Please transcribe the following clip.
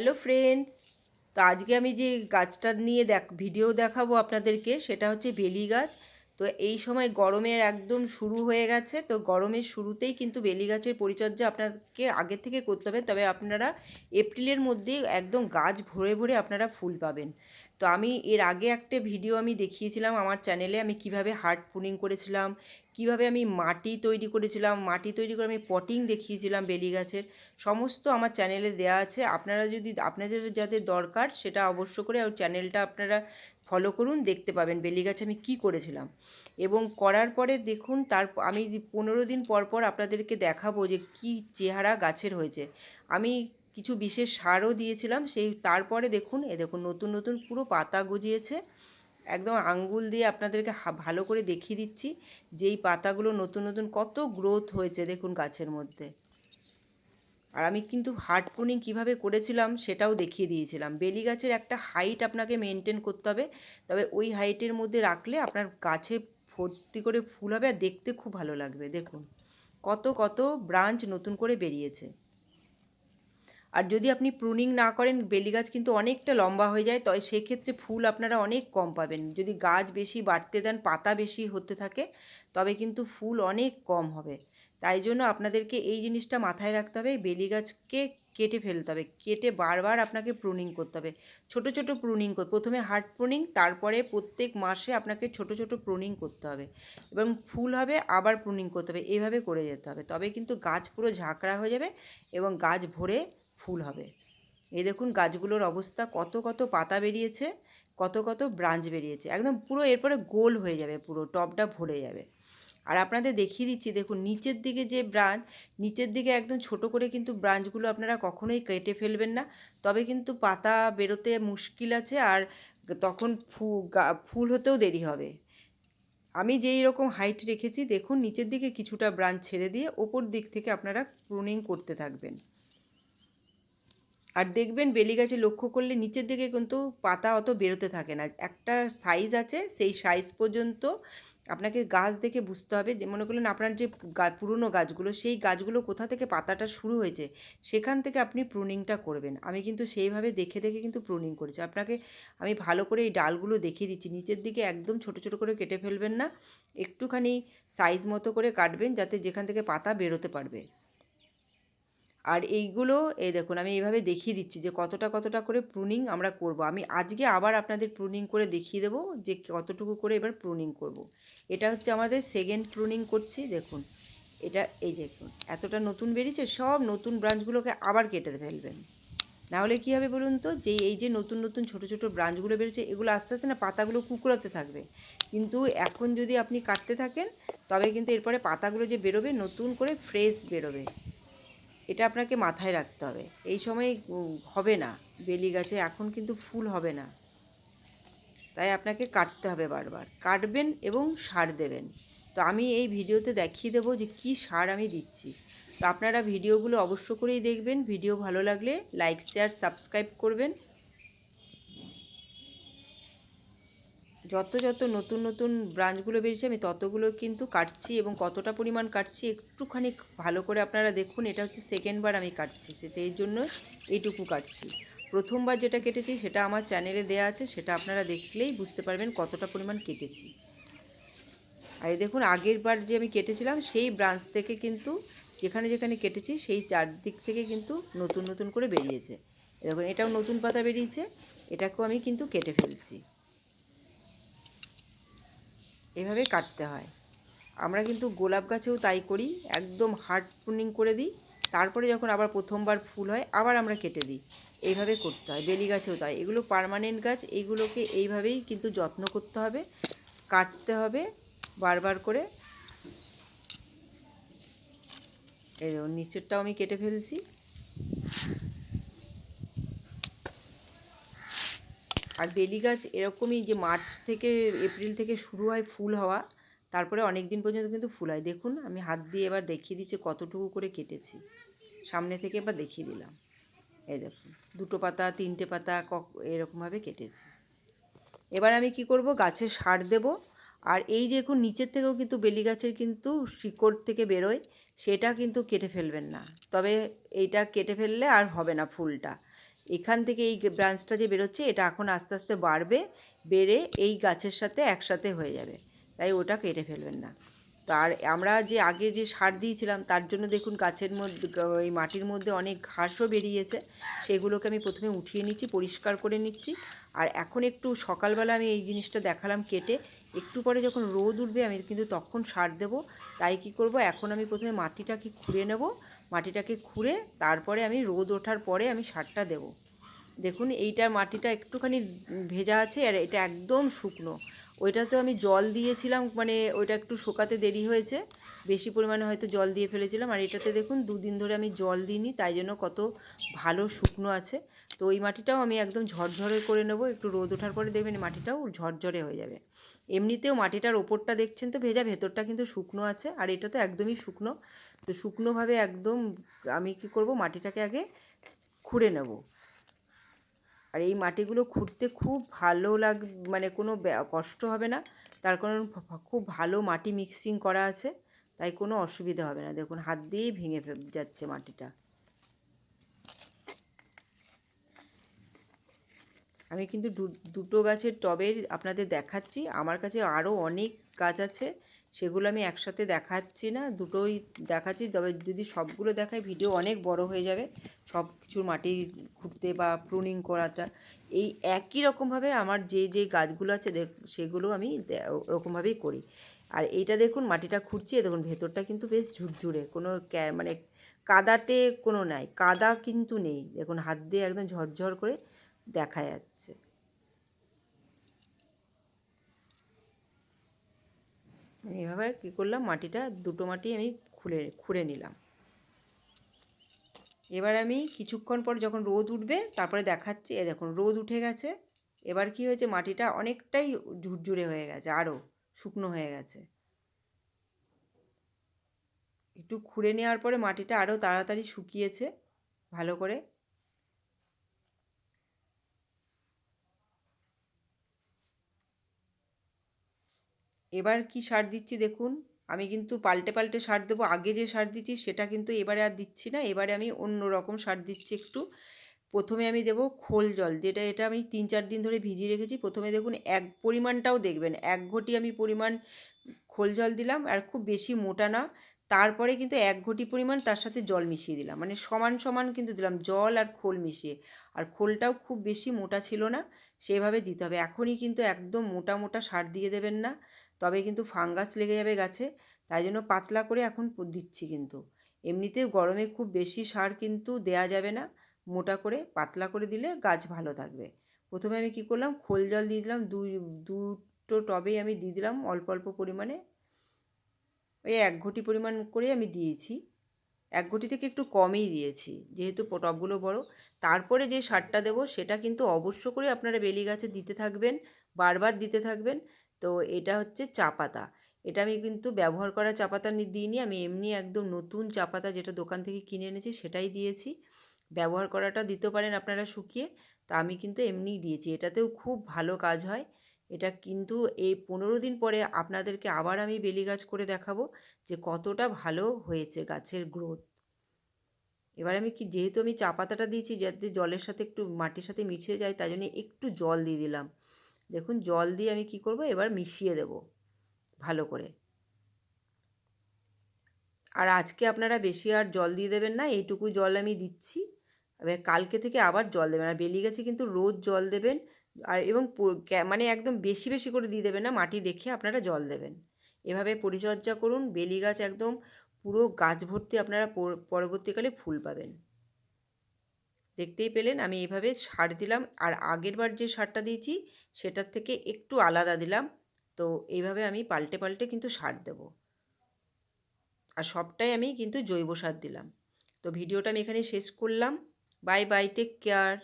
Hello friends তো আজকে আমি যে গাছটা নিয়ে দেখ ভিডিও দেখাবো আপনাদেরকে, সেটা হচ্ছে বেলি গাছ। তো এই সময় গরমের একদম শুরু হয়ে গেছে। তো গরমের শুরুতেই কিন্তু বেলি গাছের পরিচর্যা আপনাকে আগে থেকে করতে হবে। তবে আপনারা এপ্রিলের মধ্যে একদম গাছ ভরে ভরে আপনারা ফুল পাবেন। তো আমি এর আগে একটা ভিডিও আমি দেখিয়েছিলাম আমার চ্যানেলে। আমি কীভাবে হার্ট পুনিং করেছিলাম, কীভাবে আমি মাটি তৈরি করেছিলাম, মাটি তৈরি করে আমি পটিং দেখিয়েছিলাম বেলি গাছের সমস্ত আমার চ্যানেলে দেওয়া আছে। আপনারা যদি, আপনাদের যাদের দরকার সেটা অবশ্য করে ওই চ্যানেলটা আপনারা ফলো করুন, দেখতে পাবেন বেলি গাছে আমি কি করেছিলাম। এবং করার পরে দেখুন, তার আমি পনেরো দিন পর পর আপনাদেরকে দেখাবো যে কি চেহারা গাছের হয়েছে। আমি কিছু বিশেষ সারও দিয়েছিলাম, সেই তারপরে দেখুন, এ দেখুন নতুন নতুন পুরো পাতা গজিয়েছে। একদম আঙ্গুল দিয়ে আপনাদেরকে ভালো করে দেখিয়ে দিচ্ছি, যেই পাতাগুলো নতুন নতুন কত গ্রোথ হয়েছে দেখুন গাছের মধ্যে। আর আমি কিন্তু হার্ট প্রুনিং কীভাবে করেছিলাম সেটাও দেখিয়ে দিয়েছিলাম। বেলি গাছের একটা হাইট আপনাকে মেনটেন করতে হবে, তবে ওই হাইটের মধ্যে রাখলে আপনার গাছে ভর্তি করে ফুল হবে আর দেখতে খুব ভালো লাগবে। দেখুন, কত কত ব্রাঞ্চ নতুন করে বেরিয়েছে। আর যদি আপনি প্রুনিং না করেন, বেলি গাছ কিন্তু অনেকটা লম্বা হয়ে যায় তবে সেক্ষেত্রে ফুল আপনারা অনেক কম পাবেন। যদি গাছ বেশি বাড়তে দেন, পাতা বেশি হতে থাকে, তবে কিন্তু ফুল অনেক কম হবে। তাই জন্য আপনাদেরকে এই জিনিসটা মাথায় রাখতে হবে বেলি গাছকে কেটে ফেলতে হবে, কেটে বারবার আপনাকে প্রুনিং করতে হবে। ছোট ছোট প্রুনিং প্রথমে হার্ড প্রুনিং তারপরে প্রত্যেক মাসে আপনাকে ছোট ছোট প্রুনিং করতে হবে এবং ফুল হবে আবার প্রুনিং করতে হবে এইভাবে করে যেতে হবে। তবে কিন্তু গাছ পুরো ঝাঁকড়া হয়ে যাবে এবং গাছ ভরে ফুল হবে। এই দেখুন গাছগুলোর অবস্থা, কত কত পাতা বেরিয়েছে, কত কত ব্রাঞ্চ বেরিয়েছে, একদম পুরো এরপরে গোল হয়ে যাবে, পুরো টপটা ভরে যাবে। আর আপনাদের দেখিয়ে দিচ্ছি, দেখুন নিচের দিকে যে ব্রাঞ্চ, নিচের দিকে একদম ছোট করে কিন্তু ব্রাঞ্চগুলো আপনারা কখনোই কেটে ফেলবেন না। তবে কিন্তু পাতা বেরোতে মুশকিল আছে আর তখন ফু ফুল হতেও দেরি হবে। আমি যেই রকম হাইট রেখেছি, দেখুন নিচের দিকে কিছুটা ব্রাঞ্চ ছেড়ে দিয়ে ওপর দিক থেকে আপনারা প্রুনিং করতে থাকবেন। আর দেখবেন বেলি গাছে লক্ষ্য করলে নিচের দিকে কিন্তু পাতা অত বেরোতে থাকে না। একটা সাইজ আছে, সেই সাইজ পর্যন্ত আপনাকে গাছ দেখে বুঝতে হবে যে, মনে করলেন আপনার যে পুরনো গাছগুলো, সেই গাছগুলো কোথা থেকে পাতাটা শুরু হয়েছে, সেখান থেকে আপনি প্রুনিংটা করবেন। আমি কিন্তু সেইভাবে দেখে দেখে কিন্তু প্রুনিং করেছি। আপনাকে আমি ভালো করে এই ডালগুলো দেখিয়ে দিচ্ছি। নিচের দিকে একদম ছোট ছোট করে কেটে ফেলবেন না, একটুখানি সাইজ মতো করে কাটবেন, যাতে যেখান থেকে পাতা বেরোতে পারবে। আর এইগুলো এই দেখুন, আমি এইভাবে দেখিয়ে দিচ্ছি যে কতটা কতটা করে প্রুনিং আমরা করব। আমি আজকে আবার আপনাদের প্রুনিং করে দেখিয়ে দেবো যে কতটুকু করে এবার প্রুনিং করব। এটা হচ্ছে আমাদের সেকেন্ড প্রুনিং করছি, দেখুন। এটা, এই দেখুন, এতটা নতুন বেরিয়েছে, সব নতুন ব্রাঞ্চগুলোকে আবার কেটে ফেলবেন। নাহলে কী হবে বলুন তো, যে এই যে নতুন নতুন, ছোট ছোট ব্রাঞ্চগুলো বেরোচ্ছে এগুলো আস্তে আস্তে না পাতাগুলো কুকুরাতে থাকবে। কিন্তু এখন যদি আপনি কাটতে থাকেন, তবে কিন্তু এরপরে পাতাগুলো যে বেরোবে, নতুন করে ফ্রেশ বেরোবে। এটা আপনাকে মাথায় রাখতে হবে। এই সময় হবে না। বেলি গাছে এখন কিন্তু ফুল হবে না। তাই আপনাকে কাটতে হবে বারবার। কাটবেন এবং সার দেবেন। তো আমি এই ভিডিওতে দেখিয়ে দেবো যে কি সার আমি দিচ্ছি। তো আপনারা ভিডিওগুলো অবশ্য করেই দেখবেন। ভিডিও ভালো লাগলে লাইক, শেয়ার, সাবস্ক্রাইব করবেন। যত যত নতুন নতুন ব্রাঞ্চগুলো বেরিয়েছে, আমি ততগুলো কিন্তু কাটছি এবং কতটা পরিমাণ কাটছি একটুখানি ভালো করে আপনারা দেখুন, এটা হচ্ছে সেকেন্ডবার আমি কাটছি সেই জন্য এইটুকু কাটছি। প্রথমবার যেটা কেটেছি, সেটা আমার চ্যানেলে দেয়া আছে, সেটা আপনারা দেখলেই বুঝতে পারবেন কতটা পরিমাণ কেটেছি। আর দেখুন, আগের বার যে আমি কেটেছিলাম, সেই ব্রাঞ্চ থেকে কিন্তু, যেখানে যেখানে কেটেছি, সেই চারদিক থেকে কিন্তু নতুন নতুন করে বেরিয়েছে। দেখুন, এটাও নতুন পাতা বেরিয়েছে, এটাকেও আমি কিন্তু কেটে ফেলছি। এভাবে কাটতে হয়। আমরা কিন্তু গোলাপ গাছেও তাই করি, একদম হার্ড প্রুনিং করে দিই, তারপরে যখন আবার প্রথমবার ফুল হয়, আবার আমরা কেটে দিই। এইভাবে করতে হয়, বেলি গাছেও তাই। এগুলো পারমানেন্ট গাছ, এইগুলোকে এইভাবেই কিন্তু যত্ন করতে হবে, কাটতে হবে, বারবার করে। এই নিচেরটাও আমি কেটে ফেলছি। আর বেলি গাছ এরকমই যে মার্চ থেকে এপ্রিল থেকে শুরু হয় ফুল হওয়া, তারপরে অনেক দিন পর্যন্ত কিন্তু ফুল হয়। দেখুন, আমি হাত দিয়ে এবার দেখিয়ে দিচ্ছি কতটুকু করে কেটেছি। সামনে থেকে এবার দেখিয়ে দিলাম। এই দেখুন, দুটো পাতা, তিনটে পাতা কক এরকমভাবে কেটেছি। এবার আমি কি করব গাছে সার দেব। আর এই যে দেখুন নিচের থেকেও কিন্তু বেলি গাছের কিন্তু শিকড় থেকে বেরোয়, সেটা কিন্তু কেটে ফেলবেন না। তবে এইটা কেটে ফেললে আর হবে না ফুলটা। এখান থেকে এই ব্রাঞ্চটা যে বেরোচ্ছে, এটা এখন আস্তে আস্তে বাড়বে, বেড়ে এই গাছের সাথে একসাথে হয়ে যাবে। তাই ওটা কেটে ফেলবেন না। তো আর আমরা যে আগে যে সার দিয়েছিলাম, তার জন্য দেখুন গাছের মধ্যে, ওই মাটির মধ্যে অনেক ঘাসও বেরিয়েছে। সেগুলোকে আমি প্রথমে উঠিয়ে নিচ্ছি, পরিষ্কার করে নিচ্ছি। আর এখন একটু সকালবেলা আমি এই জিনিসটা দেখালাম কেটে, একটু পরে যখন রোদ উঠবে, আমি কিন্তু তখন সার দেব। তাই কি করব, এখন আমি প্রথমে মাটিটা কি খুঁড়ে নেব। মাটিটাকে খুঁড়ে তারপরে আমি রোদ ওঠার পরে আমি সারটা দেব। দেখুন এইটার মাটিটা একটুখানি ভেজা আছে আর এটা একদম শুকনো। ওইটাতে আমি জল দিয়েছিলাম মানে ওইটা একটু শোকাতে দেরি হয়েছে। বেশি পরিমাণে হয়তো জল দিয়ে ফেলেছিলাম। আর এটাতে দেখুন, দুদিন ধরে আমি জল দিইনি, তাই জন্য কত ভালো শুকনো আছে। তো ওই মাটিটাও আমি একদম ঝরঝরে করে নেব। একটু রোদ ওঠার পরে দেখবেন মাটিটাও ঝরঝরে হয়ে যাবে। এমনিতেও মাটিটার ওপরটা দেখছেন তো ভেজা, ভেতরটা কিন্তু শুকনো আছে। আর এটা তো একদমই শুকনো। তো শুকনোভাবে একদম আমি কি করব, মাটিটাকে আগে খুঁড়ে নেব। আর এই মাটিগুলো খুঁড়তে খুব ভালো লাগ মানে কোনো কষ্ট হবে না। তার কারণ খুব ভালো মাটি মিক্সিং করা আছে, তাই কোনো অসুবিধা হবে না। দেখুন, হাত দিয়েই ভেঙে যাচ্ছে মাটিটা। আমি কিন্তু দুটো গাছের টবের আপনাদের দেখাচ্ছি। আমার কাছে আরও অনেক গাছ আছে। সেগুলো আমি একসাথে দেখাচ্ছি না, দুটোই দেখাচ্ছি। তবে যদি সবগুলো দেখাই, ভিডিও অনেক বড় হয়ে যাবে। সব কিছুর মাটি খুঁড়তে বা প্রুনিং করাটা, এই একই রকমভাবে আমার যে যে গাছগুলো আছে সেগুলো আমি ওরকমভাবেই করি। আর এইটা দেখুন, মাটিটা খুঁড়ছি দেখুন, ভেতরটা কিন্তু বেশ ঝুরঝুরে, কোনো মানে কাদাটে কোনো নাই, কাদা কিন্তু নেই। দেখুন, হাত দিয়ে একদম ঝরঝর করে দেখা যাচ্ছে। এভাবে কী করলাম, মাটিটা দুটো মাটি আমি খুলে, খুঁড়ে নিলাম। এবার আমি কিছুক্ষণ পর যখন রোদ উঠবে, তারপরে দেখাচ্ছি এ দেখুন, রোদ উঠে গেছে। এবার কি হয়েছে, মাটিটা অনেকটাই ঝুরঝুরে হয়ে গেছে আরও শুকনো হয়ে গেছে। একটু খুঁড়ে নেওয়ার পরে মাটিটা আরও তাড়াতাড়ি শুকিয়েছে, ভালো করে। এবার কি সার দিচ্ছি দেখুন। আমি কিন্তু পাল্টে পাল্টে সার দেবো। আগে যে সার দিচ্ছি সেটা কিন্তু এবারে আর দিচ্ছি না। এবারে আমি অন্য রকম সার দিচ্ছি একটু। প্রথমে আমি দেবো খোল জল, যেটা এটা আমি তিন চার দিন ধরে ভিজিয়ে রেখেছি। প্রথমে দেখুন এক পরিমাণটাও দেখবেন। এক ঘটি আমি পরিমাণ খোল জল দিলাম আর খুব বেশি মোটা না। তারপরে কিন্তু এক ঘটি পরিমাণ তার সাথে জল মিশিয়ে দিলাম। মানে সমান সমান কিন্তু দিলাম, জল আর খোল মিশিয়ে। আর খোলটাও খুব বেশি মোটা ছিল না, সেভাবে দিতে হবে। এখনই কিন্তু একদম মোটা মোটা সার দিয়ে দেবেন না। তবে কিন্তু ফাঙ্গাস লেগে যাবে গাছে, তাই জন্য পাতলা করে এখন দিচ্ছি কিন্তু। এমনিতে গরমে খুব বেশি সার কিন্তু দেয়া যাবে না, মোটা করে পাতলা করে দিলে গাছ ভালো থাকবে। প্রথমে আমি কি করলাম, খোল জল দিয়ে দিলাম, দুই, দুটো টবেই আমি দিয়ে দিলাম অল্প অল্প পরিমাণে। ওই এক ঘটি পরিমাণ করে আমি দিয়েছি। এক ঘটি থেকে একটু কমই দিয়েছি, যেহেতু টবগুলো বড়। তারপরে যে সারটা দেবো সেটা কিন্তু অবশ্য করে আপনারা বেলি গাছে দিতে থাকবেন, বারবার দিতে থাকবেন। তো এটা হচ্ছে চা পাতা। এটা আমি কিন্তু ব্যবহার করা চা পাতা দিইনি, আমি এমনি একদম নতুন চা পাতা যেটা দোকান থেকে কিনে এনেছি সেটাই দিয়েছি। ব্যবহার করাটা দিতে পারেন আপনারা শুকিয়ে, তা আমি কিন্তু এমনিই দিয়েছি। এটাতেও খুব ভালো কাজ হয়। এটা কিন্তু এই পনেরো দিন পরে আপনাদেরকে আবার আমি বেলি গাছ করে দেখাবো যে কতটা ভালো হয়েছে গাছের গ্রোথ এবার আমি কি, যেহেতু আমি চা পাতাটা দিয়েছি, যাতে জলের সাথে একটু মাটির সাথে মিশে যায়, তাই জন্য একটু জল দিয়ে দিলাম। দেখুন জল দিয়ে আমি কি করব? এবার মিশিয়ে দেব ভালো করে। আর আজকে আপনারা বেশি আর জল দিয়ে দেবেন না, এইটুকু জল আমি দিচ্ছি। এবার কালকে থেকে আবার জল দেবেন। আর বেলি গাছে কিন্তু রোজ জল দেবেন। আর এবং মানে একদম বেশি বেশি করে দিয়ে দেবেন না, মাটি দেখে আপনারা জল দেবেন। এভাবে পরিচর্যা করুন, বেলি গাছ একদম পুরো গাছ ভর্তি আপনারা পরবর্তীকালে ফুল পাবেন। দেখতেই পেলেন, আমি এভাবে সার দিলাম। আর আগের বার যে সারটা দিয়েছি, সেটার থেকে একটু আলাদা দিলাম। তো এইভাবে আমি পাল্টে পাল্টে কিন্তু সার দেব। আর সবটাই আমি কিন্তু জৈব সার দিলাম। তো ভিডিওটা আমি এখানে শেষ করলাম। Bye bye, take care.